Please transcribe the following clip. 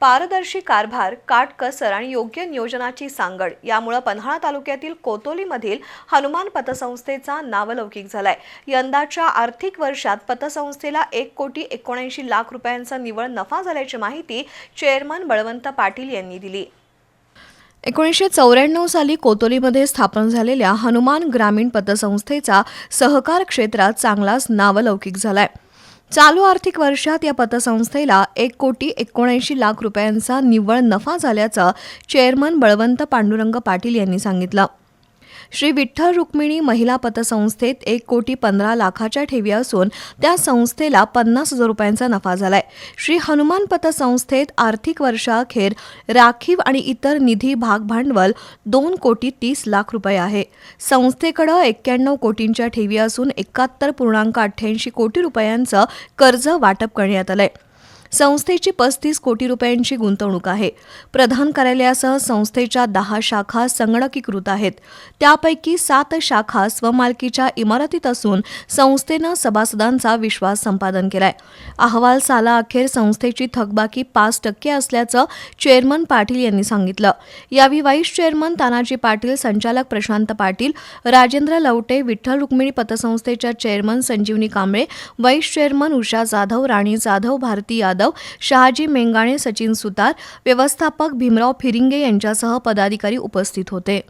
पारदर्शी कारभार काटकसर आणि योग्य नियोजनाची सांगड यामुळे पन्हाळा तालुक्यातील कोतोलीमधील हनुमान पतसंस्थेचा नावलौकिक झालाय. यंदाच्या आर्थिक वर्षात पतसंस्थेला एक कोटी एकोणऐंशी लाख रुपयांचा निव्वळ नफा झाल्याची माहिती चेअरमन बळवंत पाटील यांनी दिली. एकोणीसशे चौऱ्याण्णव साली कोतोलीमध्ये स्थापन झालेल्या हनुमान ग्रामीण पतसंस्थेचा सहकार क्षेत्रात चांगलाच नावलौकिक झालाय. चालू आर्थिक वर्षात या पतसंस्थेला एक कोटी एकोणऐंशी लाख रुपयांचा निव्वळ नफा झाल्याचं चेअरमन बळवंत पांडुरंग पाटील यांनी सांगितलं. श्री विठ्ठल रुक्मिणी महिला पतसंस्थेत एक कोटी पंधरा लाखाच्या ठेवी असून त्या संस्थेला पन्नास हजार रुपयांचा नफा झालाय. श्री हनुमान पतसंस्थेत आर्थिक वर्षाअखेर राखीव आणि इतर निधी भाग भांडवल दोन कोटी तीस लाख रुपये आहे. संस्थेकडं एक्क्याण्णव कोटींच्या ठेवी असून एकाहत्तर पूर्णांक अठ्ठ्याऐंशी कोटी रुपयांचं कर्ज वाटप करण्यात आलंय. संस्थेची पस्तीस कोटी रुपयांची गुंतवणूक आहे. प्रधान कार्यालयासह संस्थेच्या दहा शाखा संगणकीकृत आहेत. त्यापैकी सात शाखा स्वमालकीच्या इमारतीत असून संस्थेनं सभासदांचा विश्वास संपादन केलाय. अहवाल साला अखेर संस्थेची थकबाकी पाच टक्के असल्याचं चेअरमन पाटील यांनी सांगितलं. यावेळी व्हाईस चेअरमन तानाजी पाटील संचालक Prashant Patil Rajendra Lavate Vitthal Rukmini पतसंस्थेच्या chairman Sanjivani Kamble vice chairman Usha Jadhav Rani Jadhav Bharati Yadav Shahaji Mengane Sachin Sutar व्यवस्थापक भीमराव फिरिंगे यांच्यासह पदाधिकारी उपस्थित होते.